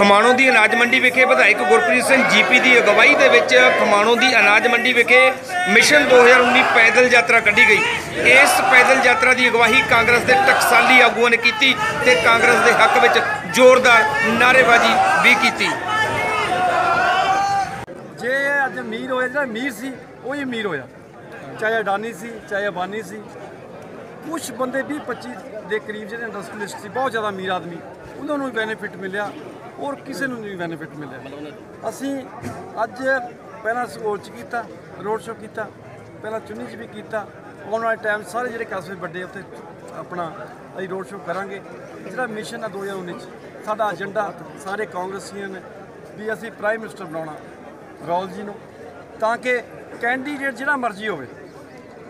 ਖਮਾਣੋ ਦੀ ਅਨਾਜ ਮੰਡੀ ਵਿਖੇ ਵਿਧਾਇਕ ਗੁਰਪ੍ਰੀਤ ਸਿੰਘ ਜੀਪੀ ਦੀ ਅਗਵਾਈ ਦੇ ਵਿੱਚ ਖਮਾਣੋ ਦੀ ਅਨਾਜ ਮੰਡੀ ਵਿਖੇ ਮਿਸ਼ਨ 2019 ਪੈਦਲ ਯਾਤਰਾ ਕੱਢੀ ਗਈ। ਇਸ ਪੈਦਲ ਯਾਤਰਾ ਦੀ ਅਗਵਾਈ ਕਾਂਗਰਸ ਦੇ ਟਕਸਾਲੀ ਆਗੂਆਂ ਨੇ ਕੀਤੀ ਤੇ ਕਾਂਗਰਸ ਦੇ ਹੱਕ ਵਿੱਚ ਜ਼ੋਰਦਾਰ ਨਾਅਰੇਬਾਜ਼ੀ ਵੀ ਕੀਤੀ। ਜੇ ਅੱਜ ਅਮੀਰ ਹੋਇਆ, ਜਿਹੜਾ ਅਮੀਰ ਸੀ, ਉਹ ਹੀ ਅਮੀਰ ਹੋਇਆ। ਚਾਹੇ ਅਡਾਨੀ ਸੀ, ਚਾਹੇ ਅਬਾਨੀ ਸੀ। ਕੁਝ ਬੰਦੇ 20 25 ਦੇ ਕਰੀਬ ਜਿਹੜੇ ਇੰਡਸਟਰੀਲਿਸਟ ਸੀ, ਬਹੁਤ ਜ਼ਿਆਦਾ ਅਮੀਰ ਆਦਮੀ। ਉਹਨਾਂ ਨੂੰ ਵੀ ਬੈਨੀਫਿਟ ਮਿਲਿਆ। ਔਰ ਕਿਸੇ ਨੂੰ ਨਹੀਂ ਬੈਨੀਫਿਟ ਮਿਲਿਆ। ਅਸੀਂ ਅੱਜ ਪਹਿਲਾਂ ਸਕੂਲ ਚ ਕੀਤਾ ਰੋਡ ਸ਼ੋਅ ਕੀਤਾ ਪਹਿਲਾਂ ਚੁੰਨੀ ਚ ਵੀ ਕੀਤਾ। ਆਉਣ ਵਾਲੇ ਟਾਈਮ ਸਾਰੇ ਜਿਹੜੇ ਕਸਬੇ ਵੱਡੇ ਉੱਥੇ ਆਪਣਾ ਅਸੀਂ ਰੋਡ ਸ਼ੋਅ ਕਰਾਂਗੇ। ਜਿਹੜਾ ਮਿਸ਼ਨ ਹੈ 2019 ਚ ਸਾਡਾ ਏਜੰਡਾ ਸਾਰੇ ਕਾਂਗਰਸੀਆਂ ਨੇ ਵੀ ਅਸੀਂ ਪ੍ਰਾਈਮ ਮਿਨਿਸਟਰ ਬਣਾਉਣਾ ਰਾਹੁਲ ਜੀ ਨੂੰ। ਤਾਂ ਕਿ ਕੈਂਡੀਡੇਟ ਜਿਹੜਾ ਮਰਜ਼ੀ ਹੋਵੇ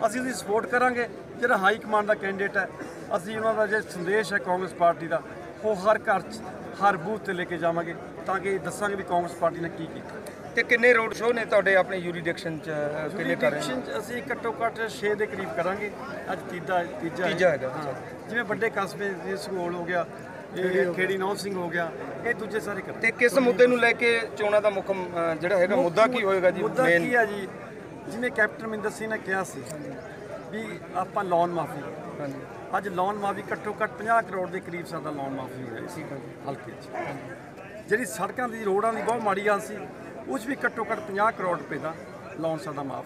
ਅਸੀਂ ਉਹਦੀ ਸਪੋਰਟ ਕਰਾਂਗੇ। ਜਿਹੜਾ ਹਾਈ ਕਮਾਂਡ ਦਾ ਕੈਂਡੀਡੇਟ ਹੈ ਅਸੀਂ ਉਹਨਾਂ ਦਾ ਜੇ ਸੰਦੇਸ਼ ਹੈ ਕਾਂਗਰਸ ਪਾਰਟੀ ਦਾ ਉਹ ਹਰ ਘਰ 'ਚ ਹਰ ਬੂਥ ਤੇ ਲੈ ਕੇ ਜਾਵਾਂਗੇ ਤਾਂ ਕਿ ਦੱਸਾਂਗੇ ਵੀ ਕਾਂਗਰਸ ਪਾਰਟੀ ਨੇ ਕੀ ਕੀਤਾ। ਤੇ ਕਿੰਨੇ ਰੋਡ ਸ਼ੋਅ ਨੇ ਤੁਹਾਡੇ ਆਪਣੇ ਯੂਰੀਡਿਕਸ਼ਨ ਚ ਕਿੰਨੇ ਕਰ ਰਹੇ 'ਚ ਅਸੀਂ ਘੱਟੋ ਘੱਟ 6 ਦੇ ਕਰੀਬ ਕਰਾਂਗੇ। ਅੱਜ ਤੀਜਾ ਤੀਜਾ ਹੈ। ਤੀਜਾ ਹੈਗਾ, ਹਾਂ। ਜਿਵੇਂ ਵੱਡੇ ਕਸਬੇ ਜਿਵੇਂ ਸਕੂਲ ਹੋ ਗਿਆ ਇਹ ਖੇੜੀ ਨੌ ਸਿੰਘ ਹੋ ਗਿਆ ਇਹ ਦੂਜੇ ਸਾਰੇ ਕਰਾਂਗੇ। ਤੇ ਕਿਸ ਮੁੱਦੇ ਨੂੰ ਲੈ ਕੇ ਚੋਣਾਂ ਦਾ ਮੁੱਖ ਜਿਹੜਾ ਹੈਗਾ ਮੁੱਦਾ ਕੀ ਹੋਏਗਾ ਜੀ ਮੁੱਦਾ ਕੀ ਹੈ ਜੀ? ਜਿਵੇਂ ਕੈਪਟਨ ਮਹਿੰਦਰ ਸਿੰਘ ਨੇ ਕਿਹਾ ਸੀ ਵੀ ਆਪਾਂ ਲੋਨ ਮਾਫੀ। ਹਾਂਜੀ ਅੱਜ ਲੋਨ ਮਾਫੀ ਘੱਟੋ ਘੱਟ 50 ਕਰੋੜ ਦੇ ਕਰੀਬ ਸਾਡਾ ਲੋਨ ਮਾਫੀ ਹੋਇਆ ਸੀ ਹਲਕੇ 'ਚ। ਜਿਹੜੀ ਸੜਕਾਂ ਦੀ, ਰੋਡਾਂ ਦੀ ਬਹੁਤ ਮਾੜੀ ਹਾਲ ਸੀ, ਉਸ ਵੀ ਘੱਟੋ ਘੱਟ 50 ਕਰੋੜ ਰੁਪਏ ਦਾ ਲੋਨ ਸਾਡਾ ਮਾਫ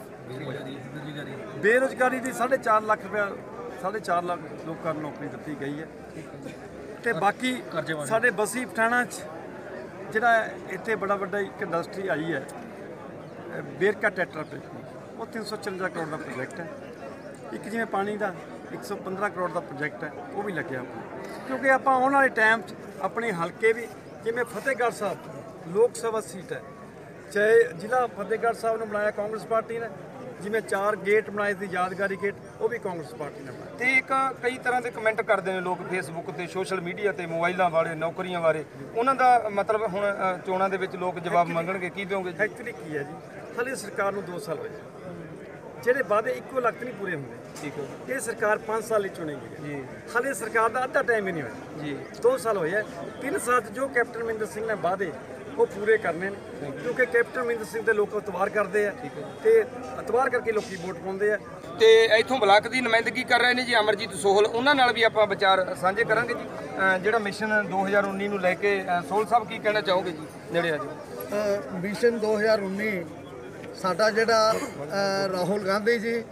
ਬੇਰੁਜ਼ਗਾਰੀ ਦੀ 4.5 ਲੱਖ ਰੁਪਏ 4.5 ਲੱਖ ਲੋਕਾਂ ਨੂੰ ਨੌਕਰੀ ਦਿੱਤੀ ਗਈ ਹੈ। ਤੇ ਬਾਕੀ ਸਾਡੇ ਬਸੀ ਪਠਾਣਾ 'ਚ ਜਿਹੜਾ ਇੱਥੇ ਬੜਾ ਵੱਡਾ ਇੱਕ ਇੰਡਸਟਰੀ ਆਈ ਹੈ, ਅਹ, ਬੇਰਕਾ ਟੈਟਰਾ ਪੈਕ ਉਹ 354 ਕਰੋੜ ਦਾ ਪ੍ਰੋਜੈਕਟ ਹੈ। ਇੱਕ ਜਿਵੇਂ ਪਾਣੀ ਦਾ 115 ਕਰੋੜ ਦਾ ਪ੍ਰੋਜੈਕਟ ਹੈ ਉਹ ਵੀ ਲੱਗਿਆ ਹੋਇਆ। ਕਿਉਂਕਿ ਆਪਾਂ ਆਉਣ ਵਾਲੇ ਟਾਈਮ 'ਚ ਆਪਣੇ ਹਲਕੇ ਵੀ ਜਿਵੇਂ ਫਤਿਹਗੜ੍ਹ ਸਾਹਿਬ ਲੋਕ ਸਭਾ ਸੀਟ ਹੈ। ਚਾਹੇ ਜ਼ਿਲ੍ਹਾ ਫਤਿਹਗੜ੍ਹ ਸਾਹਿਬ ਨੂੰ ਬਣਾਇਆ ਕਾਂਗਰਸ ਪਾਰਟੀ ਨੇ ਜਿਵੇਂ ਚਾਰ ਗੇਟ ਬਣਾਏ ਸੀ ਯਾਦਗਾਰੀ ਗੇਟ ਉਹ ਵੀ ਕਾਂਗਰਸ ਪਾਰਟੀ ਨੇ ਬਣਾਏ। ਤੇ ਇੱਕ ਕਈ ਤਰ੍ਹਾਂ ਦੇ ਕਮੈਂਟ ਕਰਦੇ ਨੇ ਲੋਕ ਫੇਸਬੁੱਕ ਤੇ ਸੋਸ਼ਲ ਮੀਡੀਆ ਤੇ ਮੋਬਾਈਲਾਂ ਬਾਰੇ ਨੌਕਰੀਆਂ ਬਾਰੇ। ਉਹਨਾਂ ਦਾ ਮਤਲਬ ਹੁਣ ਚੋਣਾਂ ਦੇ ਵਿੱਚ ਲੋਕ ਜਵਾਬ ਮੰਗਣਗੇ ਕੀ ਦਿਓਗੇ ਐਕਚੁਅਲੀ ਕੀ ਹੈ ਜੀ? ਹਲੇ ਸਰਕਾਰ ਨੂੰ 2 ਸਾਲ ਹੋਏ। ਜਿਹੜੇ ਵਾਅਦੇ ਇੱਕੋ ਲੱਖ ਨਹੀਂ ਪੂਰੇ ਹੁੰਦੇ। ਠੀਕ ਹੈ। ਇਹ ਸਰਕਾਰ 5 ਸਾਲ ਲਈ ਚੁਣੇਗੀ। ਜੀ। ਹਲੇ ਸਰਕਾਰ ਦਾ ਅੱਧਾ ਟਾਈਮ ਹੀ ਨਹੀਂ ਹੋਇਆ। ਜੀ। 2 ਸਾਲ ਹੋਏ ਆ। 3 ਸਾਲ 'ਚ ਜੋ ਕੈਪਟਨ ਮਹਿੰਦਰ ਸਿੰਘ ਨੇ ਵਾਅਦੇ ਉਹ ਪੂਰੇ ਕਰਨੇ ਨੇ। ਕਿਉਂਕਿ ਕੈਪਟਨ ਮਹਿੰਦਰ ਸਿੰਘ ਦੇ ਲੋਕ ਇਤਬਾਰ ਕਰਦੇ ਆ। ਤੇ ਇਤਬਾਰ ਕਰਕੇ ਲੋਕੀ ਵੋਟ ਪਾਉਂਦੇ ਆ। ਤੇ ਇੱਥੋਂ ਬਲਾਕ ਦੀ ਨੁਮਾਇੰਦਗੀ ਕਰ ਰਹੇ ਨੇ ਜੀ ਅਮਰਜੀਤ ਸੋਹਲ। ਉਹਨਾਂ ਨਾਲ ਵੀ ਆਪਾਂ ਵਿਚਾਰ ਸਾਂਝੇ ਕਰਾਂਗੇ ਜੀ। ਜਿਹੜਾ ਮਿਸ਼ਨ 2019 ਨੂੰ ਲੈ ਕੇ ਸੋਹਲ ਸਾਹਿਬ ਕੀ ਕਹਿਣਾ ਚਾਹੋਗੇ ਜੀ ਨੇੜੇ ਆ ਜੀ ਮਿਸ਼ਨ 2019 ਸਾਡਾ ਜਿਹੜਾ ਰਾਹੁਲ ਗਾਂਧੀ ਜੀ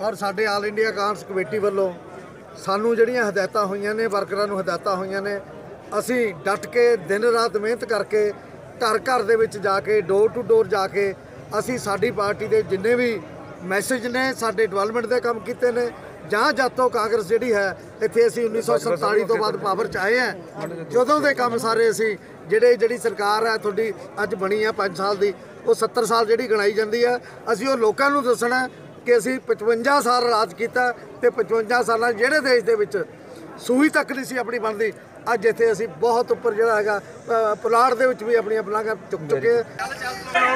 ਔਰ ਸਾਡੇ ਆਲ ਇੰਡੀਆ ਕਾਂਗਰਸ ਕਮੇਟੀ ਵੱਲੋਂ ਸਾਨੂੰ ਜਿਹੜੀਆਂ ਹਦਾਇਤਾਂ ਹੋਈਆਂ ਨੇ, ਵਰਕਰਾਂ ਨੂੰ ਹਦਾਇਤਾਂ ਹੋਈਆਂ ਨੇ, ਅਸੀਂ ਡਟ ਕੇ ਦਿਨ ਰਾਤ ਮਿਹਨਤ ਕਰਕੇ ਘਰ ਘਰ ਦੇ ਵਿੱਚ ਜਾ ਕੇ ਡੋਰ ਟੂ ਡੋਰ ਜਾ ਕੇ ਅਸੀਂ ਸਾਡੀ ਪਾਰਟੀ ਦੇ ਜਿੰਨੇ ਵੀ ਮੈਸੇਜ ਨੇ, ਸਾਡੇ ਡਿਵੈਲਪਮੈਂਟ ਦੇ ਕੰਮ ਕੀਤੇ ਨੇ ਜਾਂ ਜਦ ਤੋਂ ਕਾਂਗਰਸ ਜਿਹੜੀ ਹੈ ਇੱਥੇ ਅਸੀਂ 1947 ਤੋਂ ਬਾਅਦ ਪਾਵਰ ਚ ਆਏ ਆ ਜਦੋਂ ਦੇ ਕੰਮ ਸਾਰੇ ਅਸੀਂ ਜਿਹੜੇ ਜਿਹੜੀ ਸਰਕਾਰ ਹੈ ਤੁਹਾਡੀ ਅੱਜ ਬਣੀ ਆ 5 ਸਾਲ ਦੀ ਉਹ 70 ਸਾਲ ਜਿਹੜੀ ਗਣਾਈ ਜਾਂਦੀ ਆ ਅਸੀਂ ਉਹ ਲੋਕਾਂ ਨੂੰ ਦੱਸਣਾ ਕਿ ਅਸੀਂ 55 ਸਾਲ ਰਾਜ ਕੀਤਾ ਤੇ 55 ਸਾਲਾਂ ਜਿਹੜੇ ਦੇਸ਼ ਦੇ ਵਿੱਚ ਸੂਈ ਤੱਕ ਨਹੀਂ ਸੀ ਆਪਣੀ ਬਣਦੀ। ਅੱਜ ਇੱਥੇ ਅਸੀਂ ਬਹੁਤ ਉੱਪਰ ਜਿਹੜਾ ਹੈਗਾ ਪੁਲਾੜ ਦੇ ਵਿੱਚ ਵੀ ਆਪਣੀਆਂ ਪਲਾਂਘਾਂ ਚੁੱਕ ਚੁੱਕੇ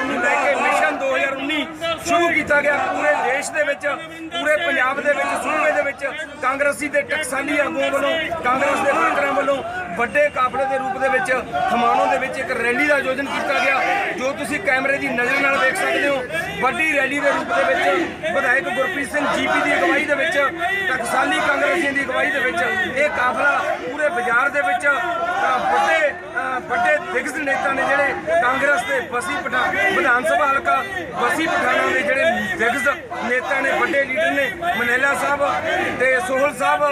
ਨੂੰ ਲੈ ਕੇ ਮਿਸ਼ਨ 2019 ਸ਼ੁਰੂ ਕੀਤਾ ਗਿਆ ਪੂਰੇ ਦੇਸ਼ ਦੇ ਵਿੱਚ ਪੂਰੇ ਪੰਜਾਬ ਦੇ ਵਿੱਚ ਸੂਬੇ ਦੇ ਵਿੱਚ। ਕਾਂਗਰਸੀ ਦੇ ਟਕਸਾਲੀ ਆਗੂਆਂ ਵੱਲੋਂ ਕਾਂਗਰਸ ਦੇ ਵਰਕਰਾਂ ਵੱਲੋਂ ਵੱਡੇ ਕਾਫਲੇ ਦੇ ਰੂਪ ਦੇ ਵਿੱਚ ਖਮਾਣੋਂ ਦੇ ਵਿੱਚ ਇੱਕ ਰੈਲੀ ਦਾ ਆਯੋਜਨ ਕੀਤਾ ਗਿਆ ਜੋ ਤੁਸੀਂ ਕੈਮਰੇ ਦੀ ਨਜ਼ਰ ਨਾਲ ਦੇਖ ਸਕਦੇ ਹੋ। ਵੱਡੀ ਰੈਲੀ ਦੇ ਰੂਪ ਦੇ ਵਿੱਚ ਵਿਧਾਇਕ ਗੁਰਪ੍ਰੀਤ ਸਿੰਘ ਜੀਪੀ ਦੀ ਅਗਵਾਈ ਦੇ ਵਿੱਚ, ਟਕਸਾਲੀ ਕਾਂਗਰਸੀਆਂ ਦੀ ਅਗਵਾਈ ਦੇ ਵਿੱਚ, ਇਹ ਕਾਫਲਾ ਪੂਰੇ ਬਾਜ਼ਾਰ ਦੇ ਵਿੱਚ ਵੱਡੇ ਵੱਡੇ ਦਿਗਜ ਨੇਤਾ ਨੇ ਜਿਹੜੇ ਕਾਂਗਰਸ ਦੇ ਬਸੀ ਪਠਾਨ ਵਿਧਾਨ ਸਭਾ ਹਲਕਾ ਬਸੀ ਪਠਾਣਾ ਦੇ ਜਿਹੜੇ ਦਿਗਜ ਨੇਤਾ ਨੇ, ਵੱਡੇ ਲੀਡਰ ਨੇ, ਮਨੇਲਾ ਸਾਹਿਬ ਤੇ ਸੋਹਲ ਸਾਹਿਬ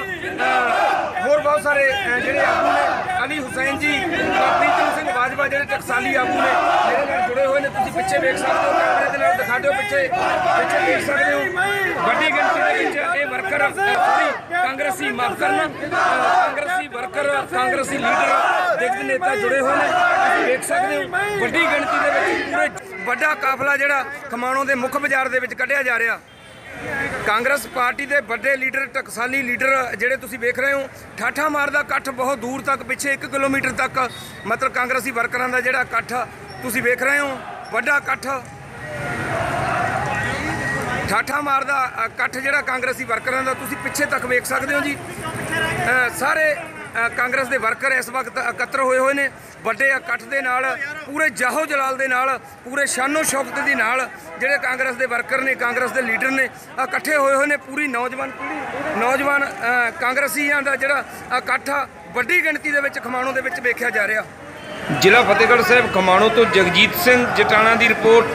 ਹੋਰ ਬਹੁਤ ਸਾਰੇ ਜਿਹੜੇ ਆਗੂ ਨੇ ਅਲੀ ਹੁਸੈਨ ਜੀ ਪ੍ਰੀਤਮ ਸਿੰਘ ਬਾਜਵਾ ਜਿਹੜੇ ਟਕਸਾਲੀ ਆਗੂ ਨੇ, ਮੇਰੇ ਨਾਲ ਜੁੜੇ ਹੋਏ ਨੇ, ਤੁਸੀਂ ਪਿੱਛੇ ਵੇਖ ਸਕਦੇ ਹੋ, ਕੈਮਰੇ ਦੇ ਨਾਲ ਦਿਖਾ ਦਿਓ ਪਿੱਛੇ ਪਿੱਛੇ ਦੇਖ ਸਕਦੇ ਹੋ, ਵੱਡੀ ਗਿਣਤੀ ਦੇ ਵਿੱਚ ਇਹ ਵਰਕਰ ਸੌਰੀ ਕਾਂਗਰਸੀ ਮਾਫ ਕਰਨਾ ਕਾਂਗਰਸੀ ਵਰਕਰ, ਕਾਂਗਰਸੀ ਲੀਡਰ ਦਿਗਜ ਨੇਤਾ ਜੁੜੇ ਹੋਏ ਨੇ, ਤੁਸੀਂ ਵੇਖ ਸਕਦੇ ਹੋ, ਵੱਡੀ ਗਿਣਤੀ ਦੇ ਵਿੱਚ ਪੂਰੇ ਵੱਡਾ ਕਾਫਲਾ ਜਿਹੜਾ ਖਮਾਣੋਂ ਦੇ ਮੁੱਖ ਬਾਜ਼ਾਰ ਦੇ ਵਿੱਚ ਕੱਢਿਆ ਜਾ ਰਿਹਾ। ਕਾਂਗਰਸ ਪਾਰਟੀ ਦੇ ਵੱਡੇ ਲੀਡਰ, ਟਕਸਾਲੀ ਲੀਡਰ ਜਿਹੜੇ ਤੁਸੀਂ ਵੇਖ ਰਹੇ ਹੋ, ਠਾਠਾ ਮਾਰਦਾ ਇਕੱਠ ਬਹੁਤ ਦੂਰ ਤੱਕ, ਪਿੱਛੇ 1 ਕਿਲੋਮੀਟਰ ਤੱਕ, ਮਤਲਬ ਕਾਂਗਰਸੀ ਵਰਕਰਾਂ ਦਾ ਜਿਹੜਾ ਇਕੱਠ ਤੁਸੀਂ ਵੇਖ ਰਹੇ ਹੋ, ਵੱਡਾ ਇਕੱਠ। ਠਾਠਾ ਮਾਰਦਾ ਇਕੱਠ ਜਿਹੜਾ ਕਾਂਗਰਸੀ ਵਰਕਰਾਂ ਦਾ, ਤੁਸੀਂ ਪਿੱਛੇ ਤੱਕ ਵੇਖ ਸਕਦੇ ਹੋ ਜੀ। ਸਾਰੇ ਕਾਂਗਰਸ ਦੇ ਵਰਕਰ ਇਸ ਵਕਤ ਇਕੱਤਰ ਹੋਏ ਹੋਏ ਨੇ, ਵੱਡੇ ਇਕੱਠ ਦੇ ਨਾਲ ਪੂਰੇ ਜਾਹੋ ਜਲਾਲ ਦੇ ਨਾਲ, ਪੂਰੇ ਸ਼ਾਨੋ ਸ਼ੌਕਤ ਦੇ ਨਾਲ ਜਿਹੜੇ ਕਾਂਗਰਸ ਦੇ ਵਰਕਰ ਨੇ, ਕਾਂਗਰਸ ਦੇ ਲੀਡਰ ਨੇ ਇਕੱਠੇ ਹੋਏ ਹੋਏ ਨੇ, ਪੂਰੀ ਨੌਜਵਾਨ ਪੀੜ੍ਹੀ, ਨੌਜਵਾਨ ਕਾਂਗਰਸੀਆਂ ਦਾ ਜਿਹੜਾ ਇਕੱਠ ਆ, ਵੱਡੀ ਗਿਣਤੀ ਦੇ ਵਿੱਚ ਖਮਾਣੋ ਦੇ ਵਿੱਚ ਵੇਖਿਆ ਜਾ ਰਿਹਾ। ਜ਼ਿਲ੍ਹਾ ਫਤਿਹਗੜ੍ਹ ਸਾਹਿਬ ਖਮਾਣੋ ਤੋਂ ਜਗਜੀਤ ਸਿੰਘ ਜਟਾਣਾ ਦੀ ਰਿਪੋਰਟ।